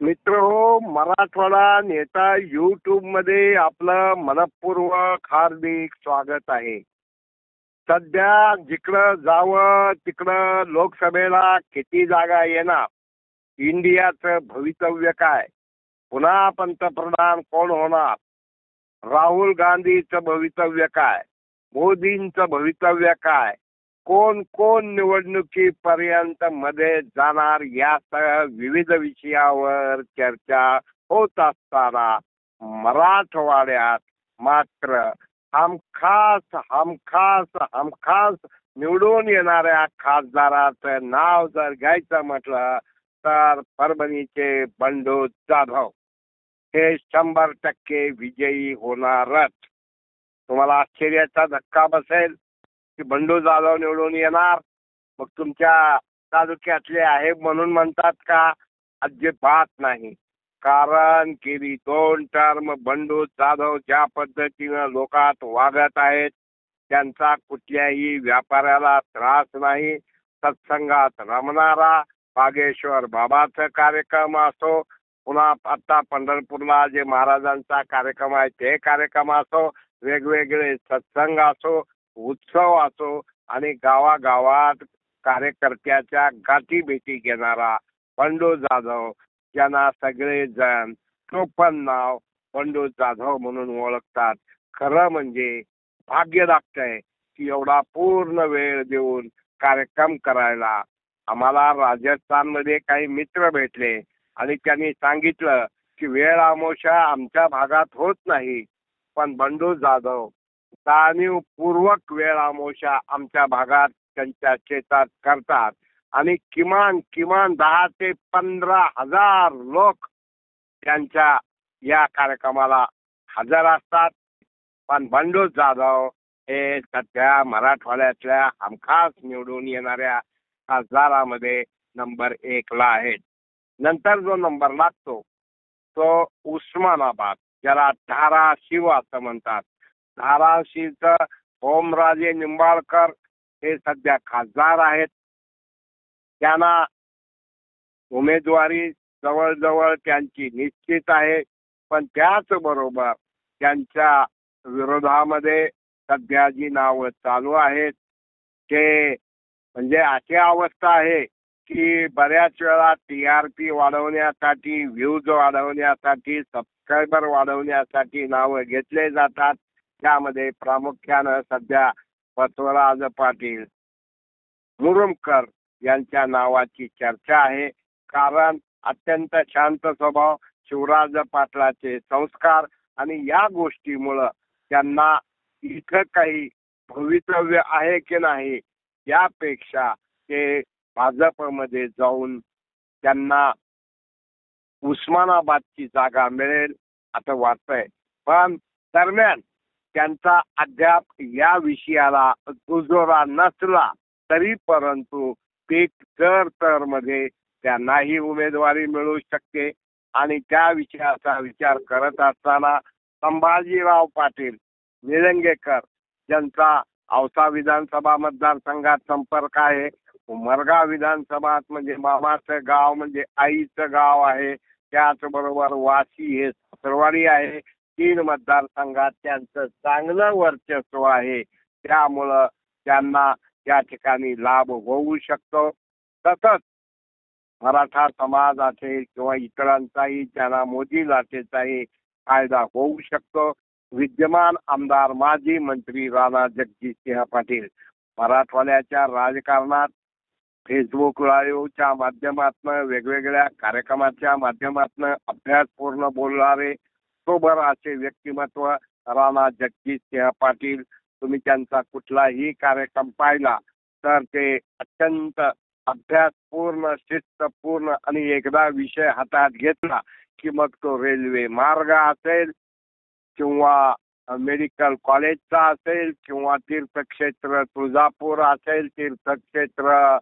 मित्र हो मराठवाडा नेता युट्यूबमध्ये आपलं मनपूर्वक हार्दिक स्वागत आहे. सध्या जिकडं जावं तिकडं लोकसभेला किती जागा येणार? इंडियाचं भवितव्य काय? पुन्हा पंतप्रधान कोण होणार? राहुल गांधीचं भवितव्य काय? मोदींचं भवितव्य काय? कोण कोण निवडणुकीपर्यंत मध्ये जाणार यासह विविध विषयावर चर्चा होत असताना मराठवाड्यात मात्र हमखास हमखास हमखास निवडून येणाऱ्या खासदाराचं नाव जर घ्यायचं म्हटलं तर परभणीचे बंडू जाधव हे शंभर टक्के विजयी होणारच. तुम्हाला आश्चर्याचा धक्का बसेल. की बंडू जाधव निवडून येणार. मग तुमच्या तालुक्यातले आहे म्हणून म्हणतात का? अजिबात नाही. कारण गेली दोन टर्म बंडू जाधव ज्या पद्धतीनं लोकात वागत आहेत त्यांचा कुठल्याही व्यापाऱ्याला त्रास नाही. सत्संगात रमणारा बागेश्वर बाबाचा कार्यक्रम असो पुन्हा आता पंढरपूरला जे महाराजांचा कार्यक्रम आहे ते कार्यक्रम असो वेगवेगळे सत्संग असो उत्सव असो आणि गावागावात कार्यकर्त्याच्या गाठी भेटी घेणारा बंडू जाधव ज्यांना सगळे जण टोपण नाव बंडू जाधव म्हणून ओळखतात. खरं म्हणजे भाग्य लागतंय की एवढा पूर्ण वेळ देऊन कार्यक्रम करायला आम्हाला राजस्थानमध्ये काही मित्र भेटले आणि त्यांनी सांगितलं की वेळ आमोशा आमच्या भागात होत नाही. पण बंडू जाधव जाणीवपूर्वक वेळ आमोशा आमच्या भागात त्यांच्या शेतात करतात. आणि किमान किमान दहा ते पंधरा हजार लोक त्यांच्या या कार्यक्रमाला हजर असतात. पण बंडू जाधव हे सध्या मराठवाड्यातल्या हमखास निवडून येणाऱ्या खासदारामध्ये नंबर एकला आहेत. नंतर जो नंबर लागतो तो उस्मानाबाद ज्याला धाराशिव असं म्हणतात. धाराशिवचं ओमराजे निंबाळकर हे सध्या खासदार आहेत. त्यांना उमेदवारी जवळजवळ त्यांची निश्चित आहे. पण त्याचबरोबर त्यांच्या विरोधामध्ये सध्या जी नावं चालू आहेत ते म्हणजे अशी अवस्था आहे की बऱ्याच वेळा टी आर पी वाढवण्यासाठी व्ह्यूज वाढवण्यासाठी सबस्क्रायबर वाढवण्यासाठी नावं घेतले जातात. त्यामध्ये प्रामुख्यानं सध्या बसवराज पाटील मुरुमकर यांच्या नावाची चर्चा आहे. कारण अत्यंत शांत स्वभाव शिवराज पाटलाचे संस्कार आणि या गोष्टीमुळं त्यांना इथं काही भवितव्य आहे की नाही यापेक्षा ते भाजपमध्ये जाऊन त्यांना उस्मानाबादची जागा मिळेल असं वाटतंय. पण दरम्यान त्यांचा अद्याप या विषयाला दुजोरा नसला तरी परंतु पीक तर मध्ये त्यांनाही उमेदवारी मिळू शकते. आणि त्या विषयाचा विचार करत असताना संभाजीराव पाटील निलंगेकर ज्यांचा औसा विधानसभा मतदारसंघात संपर्क आहे. उमरगा विधानसभात म्हणजे मामाचं गाव म्हणजे आईचं गाव आहे. त्याचबरोबर वाशी हे सासरवाडी आहे. तीन मतदारसंघात त्यांचं चांगलं वर्चस्व आहे. त्यामुळं त्यांना त्या ठिकाणी लाभ होऊ शकतो. तसंच मराठा समाज असेल किंवा इतरांचाही त्यांना मोदी लाटेचाही फायदा होऊ शकतो. विद्यमान आमदार माजी मंत्री राणा जगजितसिंह पाटील मराठवाड्याच्या राजकारणात फेसबुक लाईव्हच्या माध्यमातून वेगवेगळ्या कार्यक्रमाच्या माध्यमातून अभ्यासपूर्ण बोलणारे सोबर असे व्यक्तिमत्व राणा जगजितसिंह पाटील तुम्ही त्यांचा कुठलाही कार्यक्रम पाहिला तर ते अत्यंत अभ्यासपूर्ण शिस्तपूर्ण आणि एकदा विषय हातात घेतला की मग तो रेल्वे मार्ग असेल किंवा मेडिकल कॉलेजचा असेल किंवा तीर्थक्षेत्र तुळजापूर असेल तीर्थक्षेत्र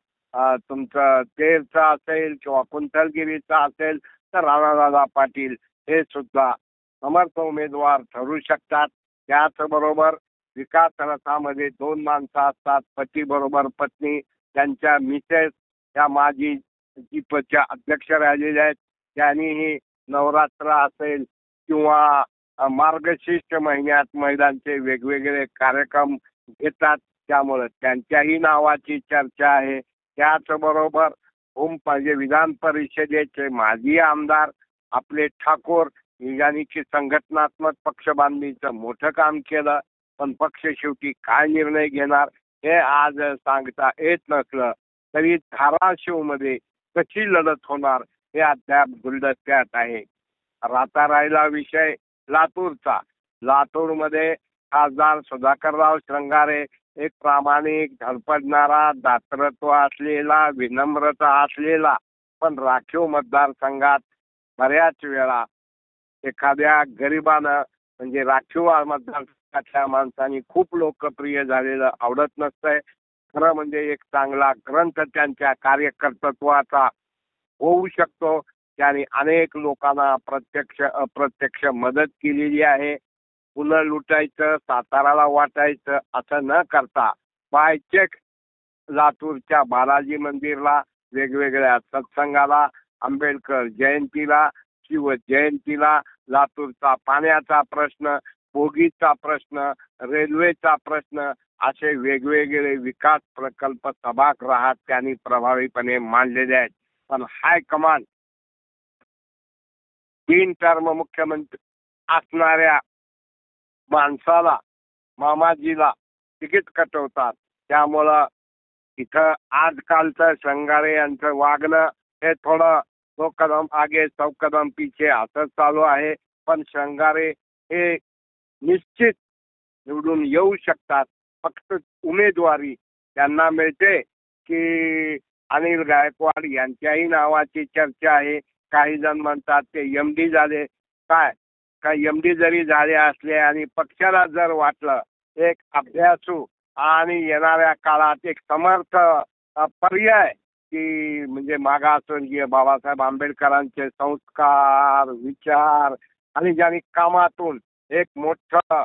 तुमचं तेरचं असेल किंवा कुंथलगिरीचा असेल तर राणादादा पाटील हे सुद्धा समर्थ उमेदवार ठरू शकतात. त्याचबरोबर विकास रथामध्ये दोन माणसं असतात. पती बरोबर पत्नी त्यांच्या मिसेस त्या माजी जीपच्या अध्यक्ष राहिलेल्या आहेत. त्यांनीही नवरात्र असेल किंवा मार्गशीर्ष महिन्यात महिलांचे वेगवेगळे कार्यक्रम घेतात. त्यामुळे त्यांच्याही नावाची चर्चा आहे. त्याचबरोबर ओम म्हणजे विधान परिषदेचे माजी आमदार आपले ठाकूर निजानीची संघटनात्मक पक्ष बांधणीचं मोठं काम केलं पण पक्ष शेवटी काय निर्णय घेणार हे आज सांगता येत नसलं. तरी धाराशिवमध्ये कशी लढत होणार हे अद्याप गुलदस्त्यात आहे. राहता राहिला विषय लातूरचा. लातूरमध्ये खासदार सुधाकरराव श्रंगारे एक प्रामाणिक धडपडणारा दातृत्व असलेला विनम्रता असलेला पण राखीव मतदारसंघात बऱ्याच वेळा एखाद्या गरिबानं म्हणजे राखीव मतदारसंघातल्या माणसांनी खूप लोकप्रिय झालेलं आवडत नसतंय. खरं म्हणजे एक चांगला ग्रंथ त्यांच्या कार्यकर्तृत्वाचा होऊ शकतो. त्यांनी अनेक लोकांना प्रत्यक्ष अप्रत्यक्ष मदत केलेली आहे. पुन्हा लुटायचं साताराला वाटायचं असं न करता बाय चेक लातूरच्या बालाजी मंदिरला वेगवेगळ्या सत्संगाला आंबेडकर जयंतीला शिव जयंतीला लातूरचा पाण्याचा प्रश्न बोगीचा प्रश्न रेल्वेचा प्रश्न असे वेगवेगळे विकास प्रकल्प सभागृहात त्यांनी प्रभावीपणे मांडलेले आहेत. पण कमांड तीन टर्म मुख्यमंत्री असणाऱ्या माणसाला मामाजीला तिकीट कटवतात. त्यामुळं इथं आजकालचं शंगारे यांचं वागणं हे थोडं सौ कदम आगे सौ कदम पीछे असंच चालू आहे. पण शृंगारे हे निश्चित निवडून येऊ शकतात. फक्त उमेदवारी त्यांना मिळते की अनिल गायकवाड यांच्याही नावाची चर्चा आहे. काही जण म्हणतात ते एम डी झाले. काय? काय एम डी जरी झाले असले आणि पक्षाला जर वाटलं एक अभ्यासू आणि येणाऱ्या काळात एक समर्थ पर्याय की म्हणजे मागासवर्गीय बाबासाहेब आंबेडकरांचे संस्कार विचार आणि ज्यांनी कामातून एक मोठं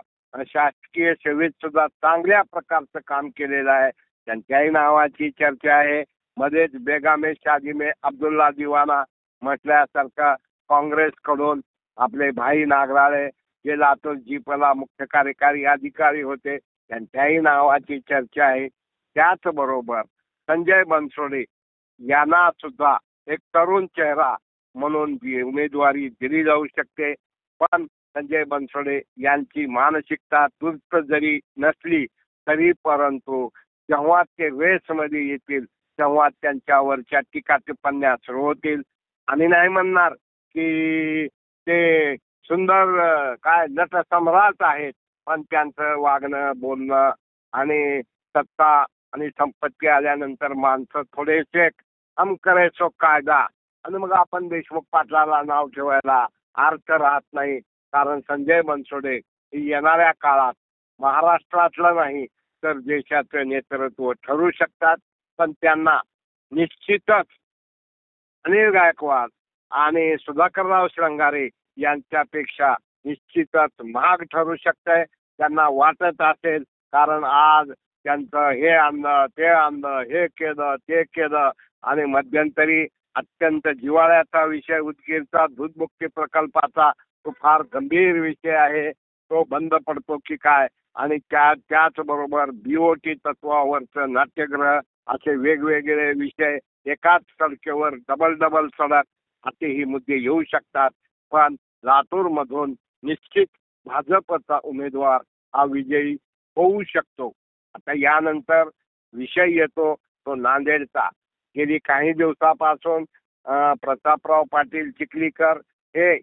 शासकीय सेवेत सुद्धा चांगल्या प्रकारचं काम केलेलं आहे. त्यांच्याही नावाची चर्चा आहे. मध्येच बेगामे शादिमे अब्दुल्ला दिवाना म्हटल्यासारखं काँग्रेसकडून आपले भाई नागराळे जे लातूर जीपला मुख्य कार्यकारी अधिकारी होते त्यांच्याही नावाची चर्चा आहे. त्याचबरोबर संजय बनसोडे यांना सुद्धा एक तरुण चेहरा म्हणून उमेदवारी दिली जाऊ शकते. पण संजय बनसोडे यांची मानसिकता दुरुस्त जरी नसली तरी परंतु जेव्हा ते रेसमध्ये येतील तेव्हा त्यांच्यावरच्या टीका टिप्पण्या सुरू होतील. आणि नाही म्हणणार की ते सुंदर काय नटसम्राट आहेत पण त्यांचं वागणं बोलणं आणि सत्ता आणि संपत्ती आल्यानंतर माणसं थोडेसे हम करायचो कायदा. आणि मग आपण देशमुख पाटलाला नाव ठेवायला अर्थ राहत नाही. कारण संजय बनसोडे हे येणाऱ्या काळात महाराष्ट्रातलं नाही तर देशाचं नेतृत्व ठरू शकतात. पण त्यांना निश्चितच अनिल गायकवाड आणि सुधाकरराव श्रंगारे यांच्यापेक्षा निश्चितच महाग ठरू शकतंय. त्यांना वाटत असेल कारण आज त्यांचं हे आणलं ते आणलं हे केलं ते केलं आणि मध्यंतरी अत्यंत जिव्हाळ्याचा विषय उदगीरचा दूधमुक्ती प्रकल्पाचा तो फार गंभीर विषय आहे. तो बंद पडतो की काय? आणि त्या त्याचबरोबर बीओटी तत्वावरचं नाट्यगृह असे वेगवेगळे विषय एकाच सडकेवर डबल डबल सडक असे ही मुद्दे येऊ शकतात. पण लातूरमधून निश्चित भाजपचा उमेदवार हा विजयी होऊ शकतो. आता यानंतर विषय येतो तो नांदेडचा. गेली काही दिवसापासून प्रतापराव पाटील चिखलीकर हे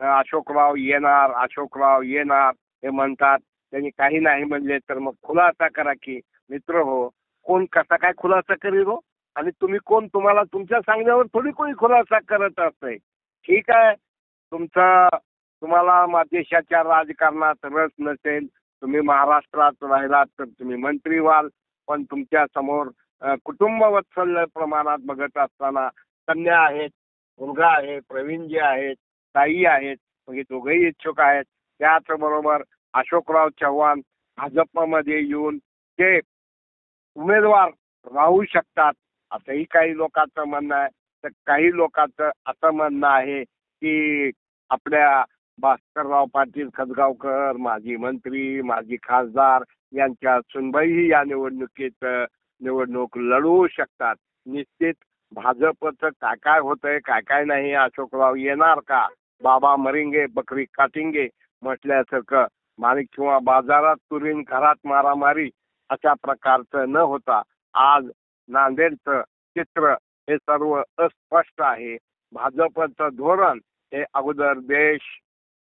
अशोकराव येणार अशोकराव येणार हे म्हणतात. त्यांनी काही नाही म्हणले तर मग खुलासा करा की मित्र हो कोण कसा काय खुलासा करील हो? आणि तुम्ही कोण? तुम्हाला तुमच्या सांगण्यावर थोडी कोणी खुलासा करत असते ठीक आहे. तुमचं तुम्हाला मा- देशाच्या राजकारणात रस नसेल तुम्ही महाराष्ट्रात राहिलात तर तुम्ही मंत्री व्हाल पण तुमच्यासमोर कुटुंब वत्सल्य प्रमाणात बघत असताना कन्या आहेत मुलगा आहे प्रवीणजी आहेत ताई आहेत म्हणजे दोघेही इच्छुक आहेत. त्याचबरोबर अशोकराव चव्हाण भाजपमध्ये येऊन ते उमेदवार राहू शकतात असंही काही लोकांचं म्हणणं आहे. तर काही लोकांचं असं म्हणणं आहे की आपल्या भास्करराव पाटील खदगावकर माजी मंत्री माजी खासदार यांच्या सुनबाईही या निवडणुकीत निवडणूक लढवू शकतात. निश्चित भाजपचं काय काय होतंय काय काय नाही अशोकराव येणार का? बाबा मरिंगे बकरी काटिंगे म्हटल्यासारखं माणिक किंवा बाजारात तुरीन घरात मारामारी अशा प्रकारचं न होता आज नांदेडचं चित्र हे सर्व अस्पष्ट आहे. भाजपचं धोरण हे अगोदर देश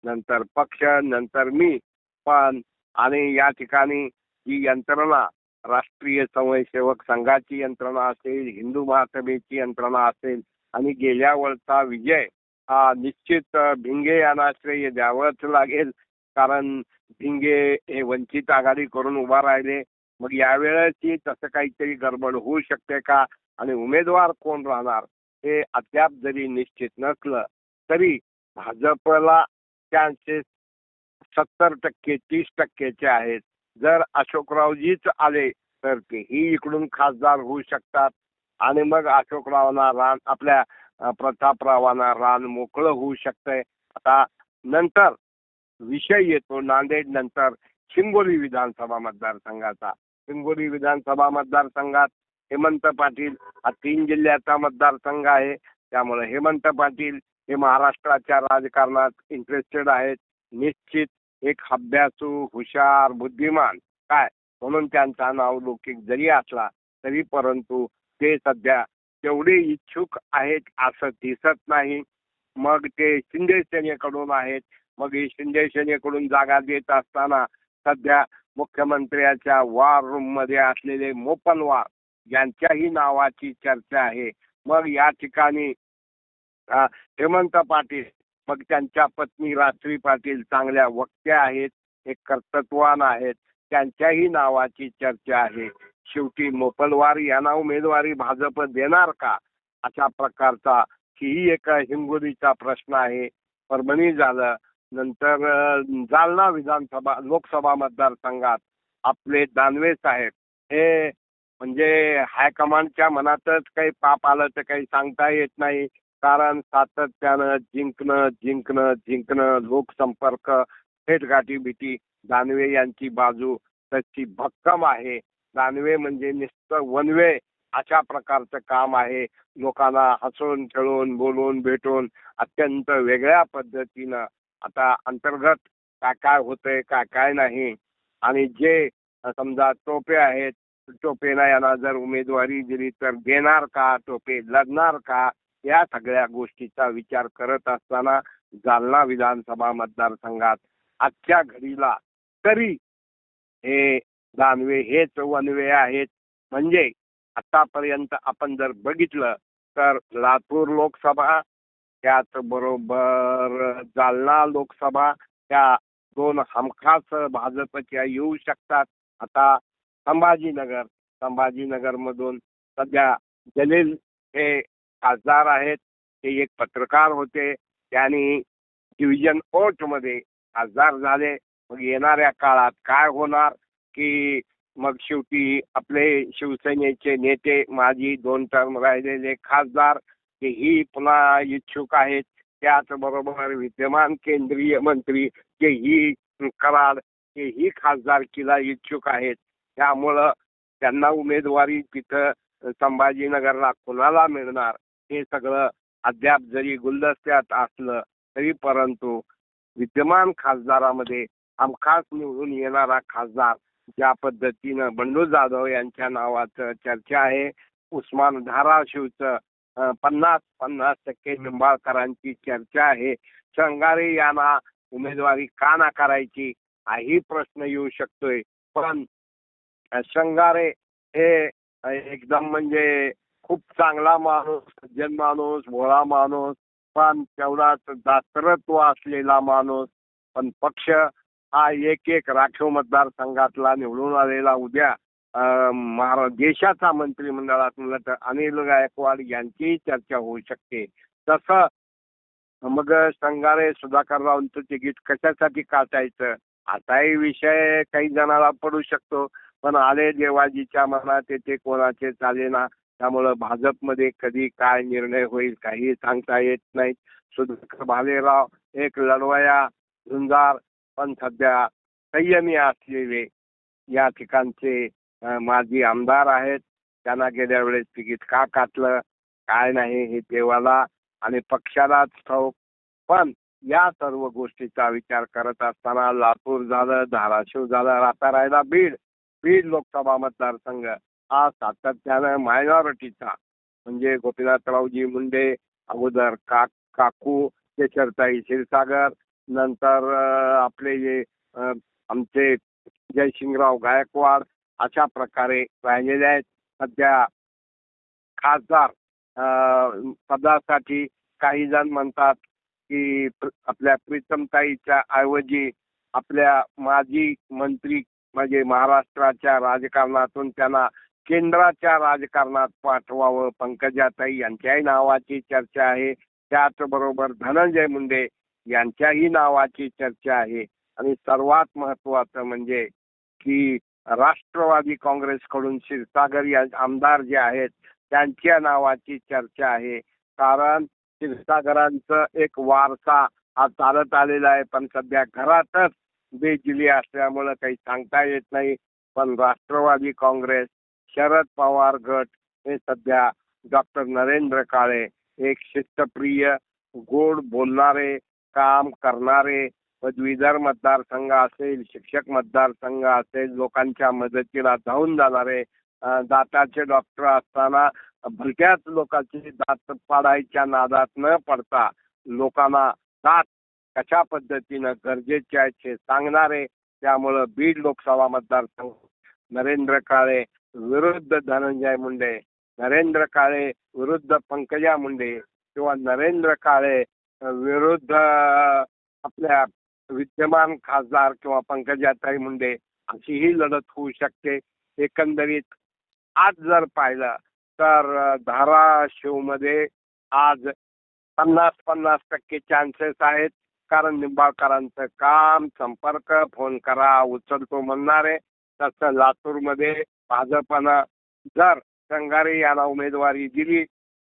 नंतर पक्ष नंतर मी. पण आणि या ठिकाणी ही यंत्रणा राष्ट्रीय स्वयंसेवक संघाची यंत्रणा असेल हिंदू महासभेची यंत्रणा असेल आणि गेल्या वर्षचा विजय हा निश्चित भिंगे यांना श्रेय द्यावंच लागेल. कारण भिंगे हे वंचित आघाडी करून उभा राहिले. मग यावेळेची तसं काहीतरी गडबड होऊ शकते का? आणि उमेदवार कोण राहणार? हे अद्याप जरी निश्चित नसलं तरी भाजपला चान्सेस सत्तर टक्के तीस टक्केचे आहेत. जर अशोकरावजीच आले तर तेही इकडून खासदार होऊ शकतात. आणि मग अशोकरावांना रान आपल्या प्रतापरावांना रान मोकळं होऊ शकतंय. आता नंतर विषय येतो नांदेड नंतर हिंगोली विधानसभा मतदारसंघाचा. हिंगोली विधानसभा मतदारसंघात हेमंत पाटील हा तीन जिल्ह्याचा मतदारसंघ आहे. त्यामुळे हेमंत पाटील हे महाराष्ट्राच्या राजकारणात इंटरेस्टेड आहेत. निश्चित एक अभ्यासू हुशार बुद्धिमान काय? म्हणून त्यांचा नाव लौकिक जरी असला तरी परंतु ते सध्या तेवढे इच्छुक आहेत असं दिसत नाही. मग ते शिंदे सेनेकडून आहेत. मग हे शिंदे सेनेकडून जागा देत असताना सध्या मुख्यमंत्र्याच्या वार रूममध्ये असलेले मोपनवार यांच्याही नावाची चर्चा आहे. मग या ठिकाणी हेमंत पाटील मग त्यांच्या पत्नी रात्री पाटील चांगल्या वक्त्या आहेत एक कर्तृत्वान आहेत त्यांच्याही नावाची चर्चा आहे. शेवटी मोपलवार यांना उमेदवारी भाजप देणार का? अशा प्रकारचा ही एक हिंगोलीचा प्रश्न आहे. परभणी झालं नंतर जालना विधानसभा लोकसभा मतदारसंघात आपले दानवे साहेब हे म्हणजे हायकमांडच्या मनातच काही पाप आलं तर काही सांगता येत नाही. कारण सातत्यानं जिंकणं जिंकणं जिंकणं लोकसंपर्क थेटगाठी भीती दानवे यांची बाजू त्याची भक्कम आहे. दानवे म्हणजे नुसतं वनवे अशा प्रकारचं काम आहे. लोकांना हसून खेळून बोलून भेटून अत्यंत वेगळ्या पद्धतीनं आता अंतर्गत काय काय होतंय काय काय नाही. आणि जे समजा टोपे आहेत टोपेना यांना जर उमेदवारी दिली तर देणार का टोपे लढणार का? या सगळ्या गोष्टीचा विचार करत असताना जालना विधानसभा मतदारसंघात आजच्या घडीला तरी हे दानवे हेच वनवे आहेत. म्हणजे आतापर्यंत आपण जर बघितलं तर लातूर लोकसभा त्याचबरोबर जालना लोकसभा त्या दोन हमखास भाजपच्या येऊ शकतात. आता संभाजीनगर संभाजीनगरमधून सध्या जलील हे खासदार आहेत ते एक पत्रकार होते. त्यांनी डिव्हिजनमध्ये खासदार झाले. मग येणाऱ्या काळात काय होणार? की मग शेवटी आपले शिवसेनेचे नेते माजी दोन टर्म राहिलेले खासदार तेही पुन्हा इच्छुक आहेत. त्याचबरोबर विद्यमान केंद्रीय मंत्री तेही कराड तेही खासदारकीला इच्छुक आहेत. त्यामुळं त्यांना उमेदवारी तिथं संभाजीनगरला कुणाला मिळणार? हे सगळं अद्याप जरी गुलदस्त्यात असलं तरी परंतु विद्यमान खासदारामध्ये हमखास निवडून येणारा खासदार ज्या पद्धतीनं बंडू जाधव यांच्या नावाचं चर्चा आहे उस्मान धाराशिवचं पन्नास पन्नास टक्के निंबाळकरांची चर्चा आहे. शंगारे यांना उमेदवारी का नाकारायची हाही प्रश्न येऊ शकतोय. पण शंगारे हे एकदम म्हणजे खूप चांगला माणूस सज्जन माणूस भोळा माणूस पण तेवढाच दात्रत्व असलेला माणूस पण पक्ष हा एक एक राखीव मतदारसंघातला निवडून आलेला उद्या महारा देशाचा मंत्रिमंडळात म्हणलं तर अनिल गायकवाड यांचीही चर्चा होऊ शकते. तसं मग संगारे सुधाकररावांचं तिकीट कशासाठी काटायचं आताही विषय काही जणाला पडू शकतो पण आले देवाजीच्या मनात येते कोणाचे चालेना. त्यामुळं भाजपमध्ये कधी काय निर्णय होईल काही सांगता येत नाही. सुधाकर भालेराव एक लढवया झुंजार पण सध्या संयमी असलेले या ठिकाणचे माजी आमदार आहेत. त्यांना गेल्या वेळेस तिकीट का काटलं काय नाही हे देवाला आणि पक्षालाच ठाऊक. पण या सर्व गोष्टीचा विचार करत असताना लातूर झालं धाराशिव झालं आता राहिला बीड बीड लोकसभा मतदारसंघ. हा सातत्यानं मायनॉरिटीचा म्हणजे गोपीनाथरावजी मुंडे अगोदर का काकू केशरताई क्षीरसागर नंतर आपले जे आमचे जयसिंगराव गायकवाड अशा प्रकारे राहिलेले आहेत. सध्या खासदार अं, पदासाठी काही जण म्हणतात की प्र- आपल्या प्रीतमताईच्या ऐवजी आपल्या माजी मंत्री म्हणजे महाराष्ट्राच्या राजकारणातून त्यांना केंद्राच्या राजकारणात पाठवावं. पंकजाताई यांच्याही नावाची चर्चा आहे. त्याचबरोबर धनंजय मुंडे यांच्याही नावाची चर्चा आहे. आणि सर्वात महत्वाचं म्हणजे की राष्ट्रवादी काँग्रेसकडून क्षीरसागर या आमदार जे आहेत त्यांच्या नावाची चर्चा आहे. कारण क्षीरसागरांचं एक वारसा हा चालत आलेला आहे. पण सध्या घरातच बेजिली असल्यामुळं काही सांगता येत नाही. पण राष्ट्रवादी काँग्रेस शरद पवार गट हे सध्या डॉक्टर नरेंद्र काळे एक शिस्तप्रिय गोड बोलणारे काम करणारे पदवीधर मतदारसंघ असेल शिक्षक मतदारसंघ असेल लोकांच्या मदतीला धावून जाणारे दाताचे डॉक्टर असताना भलत्याच लोकांचे दात पाडायच्या नादात न पडता लोकांना दात कशा पद्धतीनं गरजेचे आहेत हे सांगणारे त्यामुळं बीड लोकसभा मतदारसंघ नरेंद्र काळे विरुद्ध धनंजय मुंडे नरेंद्र काळे विरुद्ध पंकजा मुंडे किंवा नरेंद्र काळे विरुद्ध आपल्या विद्यमान खासदार किंवा पंकजाताई मुंडे अशीही लढत होऊ शकते. एकंदरीत आज जर पाहिलं तर धाराशिवमध्ये आज पन्नास पन्नास टक्के चान्सेस आहेत. कारण निंबाळकरांचं काम संपर्क फोन करा उचलतो म्हणणारे तसं लातूरमध्ये भाजपनं जर संगारे यांना उमेदवारी दिली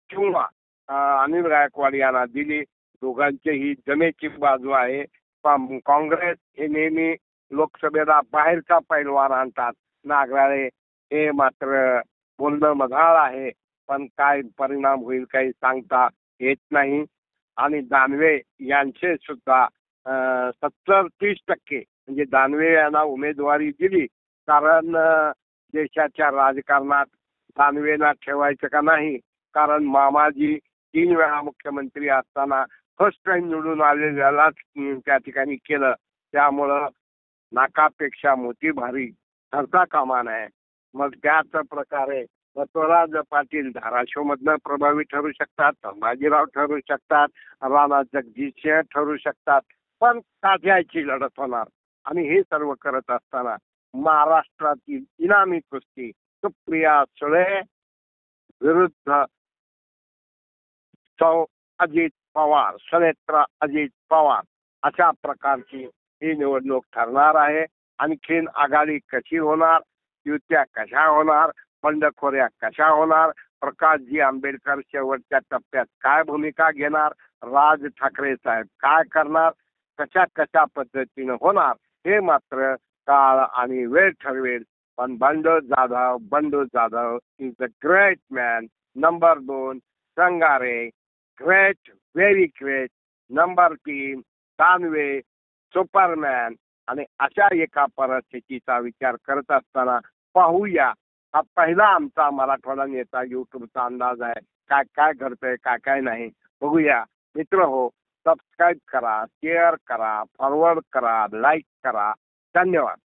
किंवा अनिल गायकवाड यांना दिली दोघांचीही जमेची बाजू आहे. काँग्रेस हे नेहमी लोकसभेला बाहेरचा पैलवान आणतात. नागराळे हे मात्र बोलणं मधाळ आहे. पण काय परिणाम होईल काही सांगता येत नाही. आणि दानवे यांचे सुद्धा सत्तर तीस टक्के म्हणजे दानवे यांना उमेदवारी दिली. कारण देशाच्या राजकारणात दानवेला ठेवायचं का नाही? कारण मामाजी तीन वेळा मुख्यमंत्री असताना फर्स्ट टाइम निवडून आलेल्यालाच त्या ठिकाणी केलं. त्यामुळं नाकापेक्षा मोठी भारी ठरता कामा नये. मग त्याच प्रकारे बसवराज पाटील धाराशिवमधनं प्रभावी ठरू शकतात संभाजीराव ठरू शकतात राणा जगदीश ठरू शकतात. पण ताज्याची लढत होणार. आणि हे सर्व करत असताना महाराष्ट्रातील इनामी कुस्ती सुप्रिया सुळे विरुद्ध सौ अजित पवार सनेत्र अजित पवार अशा प्रकारची ही निवडणूक ठरणार आहे. आणखीन आघाडी कशी होणार? युत्या कशा होणार? बंडखोऱ्या कशा होणार? प्रकाशजी आंबेडकर शेवटच्या टप्प्यात काय भूमिका घेणार? राज ठाकरे साहेब काय करणार? कशा कशा पद्धतीनं होणार? हे मात्र काळ आणि वेळ ठरवेल. पण Bandu Jadhav Bandu Jadhav is the great man number दोन Sangare. Great very great number तीन दानवे सुपरमॅन आणि अशा एका परिस्थितीचा विचार करत असताना पाहूया. हा पहिला आमचा मराठवाडा नेता युट्यूबचा अंदाज आहे. काय काय घडतंय काय काय नाही. बघूया. मित्र हो सबस्क्राईब करा शेअर करा फॉरवर्ड करा लाईक करा. धन्यवाद.